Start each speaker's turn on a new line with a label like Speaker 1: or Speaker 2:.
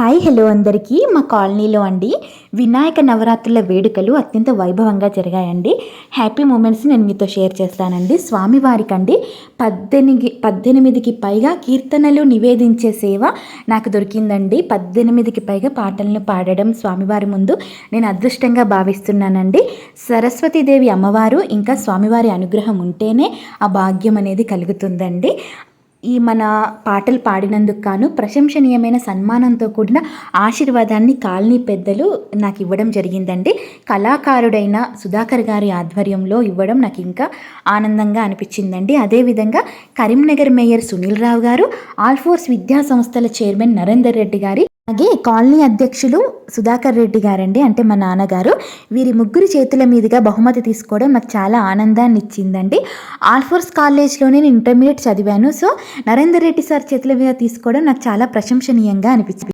Speaker 1: Hi hello అందరికీ. మా కాలనీలో అండి వినాయక నవరాత్రుల వేడుకలు అత్యంత వైభవంగా జరిగాయండి. హ్యాపీ మూమెంట్స్ నేను మీతో షేర్ చేస్తానండి. స్వామివారికి అండి పద్దెనిమిది పద్దెనిమిదికి పైగా కీర్తనలు నివేదించే సేవ నాకు దొరికిందండి. పద్దెనిమిదికి పైగా పాటలను పాడడం స్వామివారి ముందు నేను అదృష్టంగా భావిస్తున్నానండి. సరస్వతీదేవి అమ్మవారు ఇంకా స్వామివారి అనుగ్రహం ఉంటేనే ఆ భాగ్యం అనేది కలుగుతుందండి. ఈ మన పాటలు పాడినందుకు గాను ప్రశంసనీయమైన సన్మానంతో కూడిన ఆశీర్వాదాన్ని కాలనీ పెద్దలు నాకు ఇవ్వడం జరిగిందండి. కళాకారుడైన సుధాకర్ గారి ఆధ్వర్యంలో ఇవ్వడం నాకు ఇంకా ఆనందంగా అనిపించిందండి. అదేవిధంగా కరీంనగర్ మేయర్ సునీల్ రావు గారు ఆల్ఫోర్స్ విద్యా సంస్థల చైర్మన్ నరేందర్ రెడ్డి గారి అలాగే కాలనీ అధ్యక్షులు సుధాకర్ రెడ్డి గారండి అంటే మా నాన్నగారు. వీరి ముగ్గురు చేతుల మీదుగా బహుమతి తీసుకోవడం నాకు చాలా ఆనందాన్ని ఇచ్చిందండి. ఆల్ఫోర్స్ కాలేజ్లోనే నేను ఇంటర్మీడియట్ చదివాను. సో నరేందర్ రెడ్డి సార్ చేతుల మీద తీసుకోవడం నాకు చాలా ప్రశంసనీయంగా అనిపించింది.